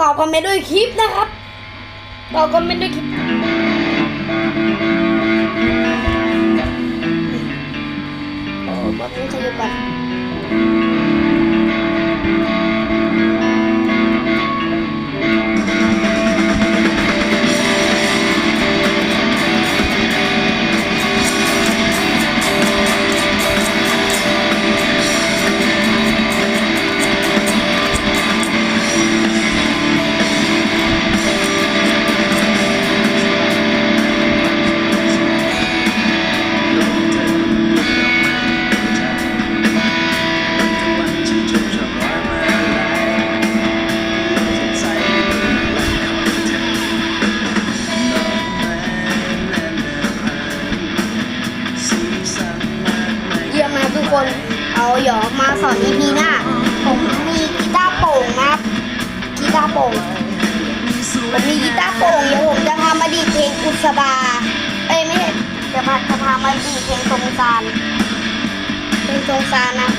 ตอบคอมเมนต์ด้วยคลิปนะครับ ตอบคอมเมนต์ด้วยคลิปโอ้บ๊อบนี่ขยับกัน คนเอาหยอกมาสอน EP หน้า ผมมีกีตาร์โป่งนะครับกีตาร์โป่งผมมีกีตาร์โป่งเดี๋ยวผมจะพามาดีเพลงอุสบาเอ้ยไม่ใช่จะพาจะพามาดีเพลงตรงซานเพลงตรงซานนะ